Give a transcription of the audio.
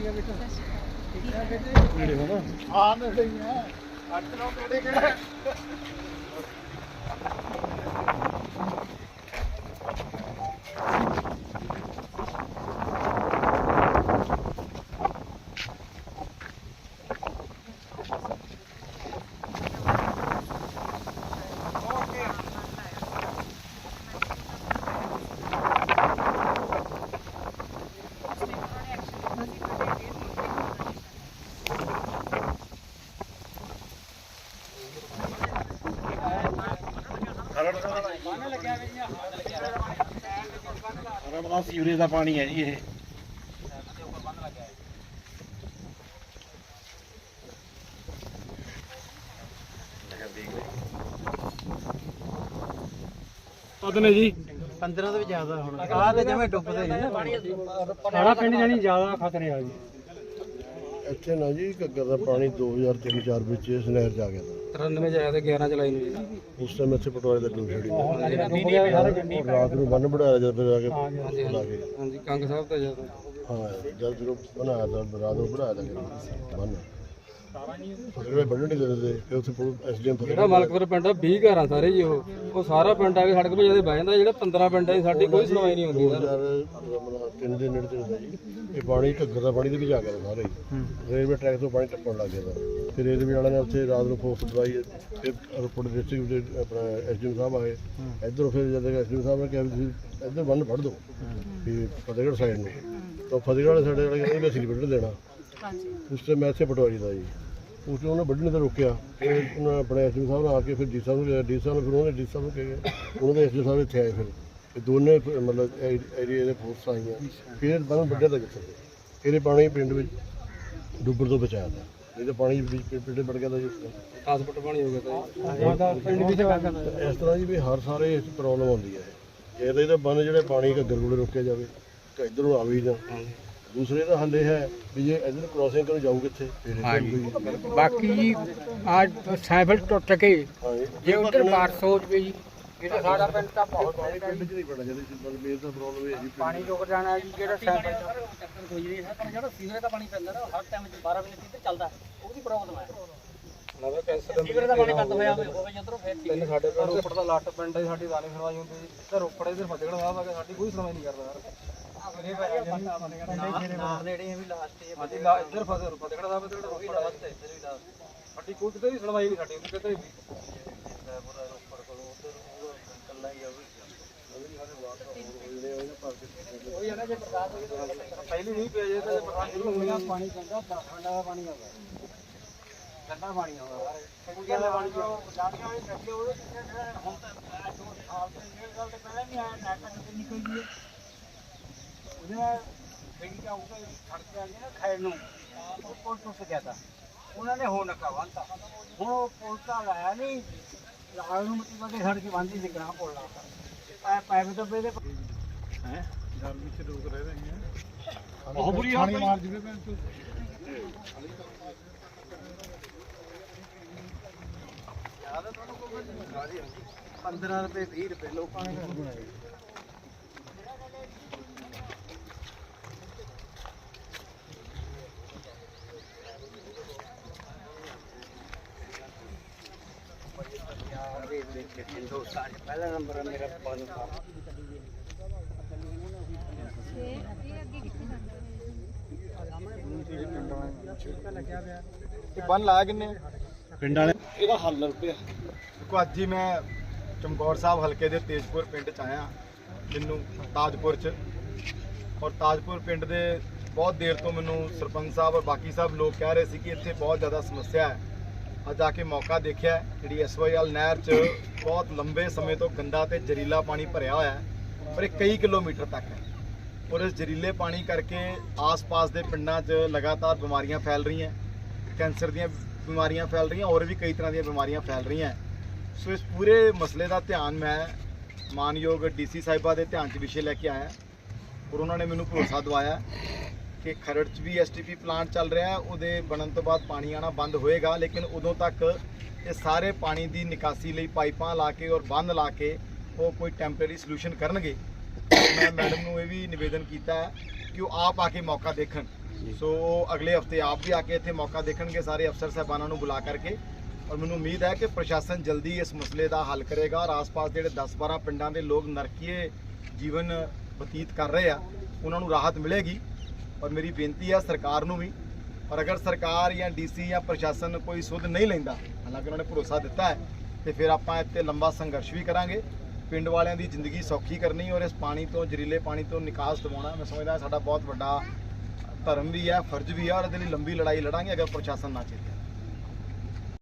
ਨੇੜੇ ਹੀ ਨੌ ਨੇੜੇ ਕਿਹੜਾ ਰਮਦਾ ਸੀਵਰੇਜ ਦਾ ਪਾਣੀ ਹੈ ਜੀ ਇਹ। ਪਤਨੇ ਜੀ? 15 ਤੋਂ ਵੀ ਜ਼ਿਆਦਾ ਹੁਣ। ਆਹ ਤੇ ਜਿਵੇਂ ਡੁੱਬਦੇ ਨੇ ਨਾ। ਸਾਡਾ ਪਿੰਡ ਜਾਨੀ ਜ਼ਿਆਦਾ ਖਤਰੇ ਆ ਜੀ। ਇੱਥੇ ਨਾ ਜੀ ਘੱਗਰ ਦਾ ਪਾਣੀ 2003-4 ਵਿੱਚ ਇਸ ਨਹਿਰ 'ਚ ਆ ਗਿਆ ਤਾ 93 ਚ ਆਇਆ ਤੇ 11 ਚਲਾਈ ਨੂੰ ਜੀ ਉਸ ਟਾਈਮ ਇੱਥੇ ਪਟਵਾਰੀ ਦਾ ਟੂਲ ਛੜੀ ਰਾਤ ਨੂੰ ਬੰਨ ਬਣਾਇਆ ਜਦ ਫਿਰ ਆ ਕੇ ਲਾ ਕੇ। ਹਾਂਜੀ ਕੰਗ ਸਾਹਿਬ ਤਾਂ ਜ਼ਿਆਦਾ ਹਾਂ ਜਦ ਫਿਰ ਉਹ ਬਣਾਇਆ ਤਾਂ ਰਾਤ ਨੂੰ ਬਣਾਇਆ ਤਾਂ ਬੰਨ। ਫਤਿਹਗੜ੍ਹ ਬੰਨਣ ਨਹੀਂ ਦਿੰਦੇ ਫਿਰ ਉੱਥੇ ਐਸਡੀਐਮ ਜਿਹੜਾ ਫਤਿਹਗੜ੍ਹ ਮਲਕਪੁਰ ਪਿੰਡ ਆ 20 ਘਰਾਂ ਸਾਰੇ ਜੀ ਉਹ। ਉਹ ਸਾਰਾ ਪਿੰਡ ਆ ਕੇ ਸੜਕ 'ਤੇ ਜਦੇ ਬਹਿ ਜਾਂਦਾ ਜਿਹੜੇ 15 ਪਿੰਡ ਆ ਸਾਡੀ ਕੋਈ ਸੁਣਵਾਈ ਨਹੀਂ ਹੁੰਦੀ ਸਰ। 2000 ਤਿੰਨ ਦੇ ਨੇੜੇ ਤੇ ਹੁੰਦਾ ਜੀ। ਇਹ ਪਾਣੀ ਘੱਗਰ ਦਾ ਪਾਣੀ ਦੇ ਵਿੱਚ ਆ ਗਿਆ ਤਾ ਸਾਰਾ। ਰੇਲਵੇ ਟਰੈਕ ਤੋਂ ਪਾਣੀ ਟੱਪਣ ਲੱਗ ਗਿਆ ਤਾ ਫਿਰ ਰੇਲਵੇ ਵਾਲਿਆਂ ਨੇ ਉੱਥੇ ਰਾਤ ਨੂੰ ਫੋਰਸ ਦਵਾਈ ਫਿਰ ਰਿਪੋਰਟ ਡਿਸਟ੍ਰਿਕਟ ਦੇ ਆਪਣਾ ਐਸਡੀਐਮ ਸਾਹਿਬ ਆਏ। ਇੱਧਰੋਂ ਫਿਰ ਜਦ ਐਸਡੀਐਮ ਸਾਹਿਬ ਨੇ ਕਿਹਾ ਵੀ ਤੁਸੀਂ ਇੱਧਰ ਬੰਨ ਫੜ ਦਿਓ ਵੀ ਫਤਿਹਗੜ੍ਹ ਸਾਈਡ ਨੂੰ। ਤਾਂ ਫਤਿਹਗੜ੍ਹ ਵਾਲੇ ਸਾਡੇ ਵਾਲੇ ਕਹਿੰਦੇ ਅਸੀਂ ਵੱਢਣ ਦੇਣਾ। ਉਸ ਟਾਈਮ ਮੈਂ ਇੱਥੇ ਪਟਵਾਰੀ ਦਾ ਜੀ। ਉਸ ਨੂੰ ਉਹਨੇ ਵੱਢਣੇ ਤੋਂ ਰੋਕਿਆ। ਫਿਰ ਉਹਨਾਂ ਆਪਣੇ ਐਸਡੀਐਮ ਸਾਹਿਬ ਨੇ ਆ ਕੇ ਫਿਰ ਡੀ ਸਾਹਿਬ ਨੂੰ ਡੀ ਸਾਹਿਬ ਨੇ ਫਿਰ ਉਹਨੇ ਡੀ ਸਾਹਿਬ ਨੂੰ ਕਿਹਾ। ਉਹਨਾਂ ਦੇ ਐਸਡੀਐਮ ਸਾਹਿਬ ਇੱਥੇ ਆਏ ਫਿਰ। ਇਹ ਦੋਨੇ ਫਿਰ ਮਤਲਬ ਏਰੀਆ ਦੇ ਫੋਰਸ ਆਈਆਂ। ਫਿਰ ਬੰਨ ਵੱਢਿਆ ਤਾਂ ਕਿੱਥੇ ਫਿਰ? ਇਹ ਪਾਣੀ ਪਿੰਡ ਵਿੱਚ ਡੁੱਬਰ ਤੋਂ ਬਚਾਇਆ ਤਾ ਨਹੀਂ ਤਾਂ ਪਾਣੀ ਵਿੱਚ ਪਿੰਡੇ ਵੜ ਗਿਆ ਤਾਂ ਜੀ ਉਸ time। 10 ਫੁੱਟ ਪਾਣੀ ਹੋ ਗਿਆ ਤਾਂ ਜੀ। ਪਿੰਡ ਵਿੱਚ ਇਸ ਤਰ੍ਹਾਂ ਜੀ ਵੀ ਹਰ ਸਾਰੇ ਇਸ ਪ੍ਰੋਬਲਮ ਆਉਂਦੀ ਹੈ। ਇਹ ਤਾਂ ਇਹਦਾ ਬੰਨ ਜਿਹੜੇ ਪਾਣੀ ਘੱਗਰ ਕੋਲੇ ਰੋਕਿਆ ਜਾਵੇ ਤਾਂ ਇੱਧਰ ਆਵੇ ਨਾ ਦੂਸਰੇ ਦਾ ਹੱਲ ਇਹ ਹੈ ਵੀ ਜੇ ਇੱਧਰ ਕ੍ਰੋਸਿੰਗ ਕਰਨ ਜਾਊ ਕਿੱਥੇ ਫਿਰ ਇੱਧਰ ਕੋਈ ਬਾਕੀ ਜੀ ਅੱਜ ਸਾਈਫਲ ਟੁੱਟ ਕੇ ਹਾਂ ਜੀ। ਜੇ ਉਧਰ ਬਾਰਿਸ਼ ਹੋ ਜਵੇ ਜੀ ਇਹ ਤਾਂ ਸਾਡਾ ਪਿੰਡ ਤਾਂ ਬਹੁਤ ਪਾਣੀ ਪਿੰਡ 'ਚ ਨਹੀਂ ਪੜਨਾ ਚਾਹੀਦਾ ਬਾਰੇ ਮੇਨ ਤਾਂ ਪ੍ਰੋਬਲਮ ਇਹ ਹੈ ਜੀ ਪਾਣੀ ਰੁਕ ਜਾਣਾ ਜੀ ਜਿਹੜਾ ਸਾਈਫਲ ਜਿਹੜਾ ਸੀਵਰੇਜ ਦਾ ਪਾਣੀ ਪੈਂਦਾ ਨਾ ਹਰ ਟਾਈਮ 12 ਵਜੇ ਕਿੱਧਰ ਚੱਲਦਾ ਉਹਦੀ ਪ੍ਰੋਬਲਮ ਹੈ। ਕੈਂਸਰ ਸੀਵਰੇਜ ਦਾ ਪਾਣੀ ਬੰਦ ਹੋਇਆ ਹੋਵੇ ਹੋਵੇ ਜਦੋਂ ਫਿਰ ਠੀਕ ਤਿੰਨ ਸਾਡੇ ਪਿੰਡ ਰੋਪੜ ਦਾ ਲੱਟ ਪਿੰਡ ਹੈ ਸਾਡੀ ਦਾਨੀ ਸੁਣਵਾਈ ਹੁੰਦੀ ਸੀ ਤੇ ਰੋਪੜ ਇਧਰ ਫਤਿਹਗੜ੍ਹ ਸਾਹਿਬ ਆ ਕੇ ਸਾਡੀ ਕੋਈ ਸੁਣਵਾਈ ਨਹੀਂ ਕਰਦਾ ਸਰ ਨਾਰ ਨੇੜੇ ਵੀ ਲਾਸਟ ਤੇ ਹਾਂਜੀ ਲਾ ਇੱਧਰ ਫਤਿਹ ਫਤਿਹਗੜ੍ਹ ਸਾਹਿਬ ਤੇ ਰੋਪੜ ਲਾਸਟ ਇੱਧਰ ਵੀ ਲਾਸਟ ਸਾਡੀ ਕੋਈ ਕਿਤੇ ਵੀ ਸੁਣਵਾਈ ਨਹੀਂ ਸਾਡੀ ਕਿਤੇ ਵੀ ਪਹਿਲੀ ਨਹੀਂ ਪਿਆ ਜੇ ਤਾਂ ਬਰਸਾਤ ਸ਼ੁਰੂ ਹੋਣੀ ਆ ਪਾਣੀ ਪੈਂਦਾ ਠੰਡਾ ਦਾ ਪਾਣੀ ਆਉਂਦਾ ਠੰਡਾ ਪਾਣੀ ਆਉਂਦਾ ਕੁੜੀਆਂ ਦਾ ਪਾਣੀ ਜਾਣੀਆਂ ਵਾਲੀ ਫੈਕਟਰੀ ਉਹਦੇ ਹੁਣ ਤਾਂ ਦੋ ਸਾਲ ਤੋਂ ਡੇਢ ਸਾਲ ਤੋਂ ਪਹਿਲਾਂ ਨਹੀਂ ਆਇਆ ਨੈਟ ਨਿਕਲ ਗਈ ਉਹਨੇ ਜਿਹੜੀ ਦਾ ਉੱਤੇ ਖੜ ਕੇ ਆ ਗਿਆ ਨਾ ਖੈਰ ਨੂੰ ਉਹ ਪੁਲ ਟੁੱਟ ਗਿਆ ਤਾਂ। ਉਹਨਾਂ ਨੇ ਹੋ ਨਕਾ ਬੰਨਤਾ। ਹੁਣ ਉਹ ਪੁਲ ਤਾਂ ਲਾਇਆ ਨਹੀਂ ਲਾਲ ਨੂੰ ਮਿੱਟੀ ਵਾਲੇ ਸੜਕ ਬੰਦੀ ਸੀ ਗ੍ਰਾਮ ਪੁਲ ਲਾਤਾ ਪੈਪ ਤੋਂ ਬੇਦੇ ਬਹੁਤ ਬੁਰੀ ਹਾਲਤ ਹੈ ਜੀ। 15 ਰੁਪਏ 20 ਰੁਪਏ ਲੋਕਾਂ ਨੇ। ਪਹਿਲਾ ਨੰਬਰ ਮੇਰਾ ਇਹ ਬੰਨ ਲਾਇਆ ਕਿੰਨੇ? ਪਿੰਡ ਵਾਲੇ। ਇਹਦਾ ਹੱਲ ਰੁਪਿਆ ਦੇਖੋ ਅੱਜ ਹੀ ਮੈਂ ਚਮਕੌਰ ਸਾਹਿਬ ਹਲਕੇ ਦੇ ਤੇਜਪੁਰ ਪਿੰਡ ਚ ਆਇਆ। ਮੈਨੂੰ ਤਾਜਪੁਰ ਚ। ਔਰ ਤਾਜਪੁਰ ਪਿੰਡ ਦੇ ਬਹੁਤ ਦੇਰ ਤੋਂ ਮੈਨੂੰ ਸਰਪੰਚ ਸਾਹਿਬ ਔਰ ਬਾਕੀ ਸਭ ਲੋਕ ਕਹਿ ਰਹੇ ਸੀ ਕਿ ਇੱਥੇ ਬਹੁਤ ਜ਼ਿਆਦਾ ਸਮੱਸਿਆ ਹੈ। ਅੱਜ ਆ ਕੇ ਮੌਕਾ ਦੇਖਿਆ ਹੈ, ਜਿਹੜੀ ਐਸਵਾਈਐਲ ਨਹਿਰ 'ਚ ਬਹੁਤ ਲੰਬੇ ਸਮੇਂ ਤੋਂ ਗੰਦਾ ਤੇ ਜ਼ਹਿਰੀਲਾ ਪਾਣੀ ਭਰਿਆ ਹੋਇਆ ਹੈ ਪਰ ਇਹ ਕਈ ਕਿਲੋਮੀਟਰ ਤੱਕ ਹੈ। ਔਰ ਇਸ ਜ਼ਹਿਰੀਲੇ ਪਾਣੀ ਕਰਕੇ ਆਸ-ਪਾਸ ਦੇ ਪਿੰਡਾਂ 'ਚ ਲਗਾਤਾਰ ਬਿਮਾਰੀਆਂ ਫੈਲ ਰਹੀਆਂ ਕੈਂਸਰ ਦੀਆਂ ਬਿਮਾਰੀਆਂ ਫੈਲ ਰਹੀਆਂ ਹੋਰ ਵੀ ਕਈ ਤਰ੍ਹਾਂ ਦੀਆਂ ਬਿਮਾਰੀਆਂ ਫੈਲ ਰਹੀਆਂ ਸੋ ਇਸ ਪੂਰੇ ਮਸਲੇ ਦਾ ਧਿਆਨ ਮੈਂ ਮਾਨਯੋਗ ਡੀਸੀ ਸਾਹਿਬਾ ਦੇ ਧਿਆਨ 'ਚ ਵਿਸ਼ੇ ਲੈ ਕੇ ਆਇਆ ਔਰ ਉਹਨਾਂ ਨੇ ਮੈਨੂੰ ਭਰੋਸਾ ਦਵਾਇਆ ਕਿ ਖਰੜ 'ਚ ਵੀ ਐਸਟੀਪੀ ਪਲਾਂਟ ਚੱਲ ਰਿਹਾ ਹੈ ਉਹਦੇ ਬਣਨ ਤੋਂ ਬਾਅਦ ਪਾਣੀ ਆਣਾ ਬੰਦ ਹੋਏਗਾ ਲੇਕਿਨ ਉਦੋਂ ਤੱਕ ਇਹ ਸਾਰੇ ਪਾਣੀ ਦੀ ਨਿਕਾਸੀ ਲਈ ਪਾਈਪਾਂ ਲਾ ਕੇ ਔਰ ਬੰਦ ਲਾ ਕੇ ਉਹ ਕੋਈ ਟੈਂਪਰੇਰੀ ਸੋਲੂਸ਼ਨ ਕਰਨਗੇ। ਮੈਂ ਮੈਡਮ ਨੂੰ ਇਹ ਵੀ ਨਿਵੇਦਨ ਕੀਤਾ ਕਿ ਉਹ ਆਪ ਆ ਕੇ ਮੌਕਾ ਦੇਖਣ। ਸੋ ਅਗਲੇ ਹਫ਼ਤੇ ਆਪ ਵੀ ਆ ਕੇ ਇੱਥੇ ਮੌਕਾ ਦੇਖਣਗੇ ਸਾਰੇ ਅਫਸਰ ਸਾਹਿਬਾਨਾਂ ਨੂੰ ਬੁਲਾ ਕਰਕੇ। ਔਰ ਮੈਨੂੰ ਉਮੀਦ ਹੈ ਕਿ ਪ੍ਰਸ਼ਾਸਨ ਜਲਦੀ ਇਸ ਮਸਲੇ ਦਾ ਹੱਲ ਕਰੇਗਾ ਔਰ ਆਸ-ਪਾਸ ਜਿਹੜੇ 10-12 ਪਿੰਡਾਂ ਦੇ ਲੋਕ ਨਰਕੀਏ ਜੀਵਨ ਬਤੀਤ ਕਰ ਰਹੇ ਆ ਉਹਨਾਂ ਨੂੰ ਰਾਹਤ ਮਿਲੇਗੀ। ਔਰ ਮੇਰੀ ਬੇਨਤੀ ਆ ਸਰਕਾਰ ਨੂੰ ਵੀ, ਔਰ ਅਗਰ ਸਰਕਾਰ ਜਾਂ ਡੀਸੀ ਜਾਂ ਪ੍ਰਸ਼ਾਸਨ ਕੋਈ ਸੁਧ ਨਹੀਂ ਲੈਂਦਾ, ਹਾਲਾਂਕਿ ਉਹਨਾਂ ਨੇ ਭਰੋਸਾ ਦਿੱਤਾ ਹੈ, ਤੇ ਫਿਰ ਆਪਾਂ ਇੱਥੇ ਲੰਬਾ ਸੰਘਰਸ਼ ਵੀ ਕਰਾਂਗੇ। ਪਿੰਡ ਵਾਲਿਆਂ ਦੀ ਜ਼ਿੰਦਗੀ ਸੌਖੀ ਕਰਨੀ ਔਰ ਇਸ ਪਾਣੀ ਤੋਂ ਜ਼ਰੀਲੇ ਪਾਣੀ ਤੋਂ ਨਿਕਾਸ ਦਿਵਾਉਣਾ, ਮੈਂ ਸਮਝਦਾ ਸਾਡਾ ਬਹੁਤ ਵੱਡਾ ਧਰਮ ਵੀ ਹੈ, ਫਰਜ਼ ਵੀ ਹੈ, ਔਰ ਇਹਦੇ ਲਈ ਲੰਬੀ ਲੜਾਈ ਲੜਾਂਗੇ ਅਗਰ ਪ੍ਰਸ਼ਾਸਨ ਨਾ ਚੇਤੇ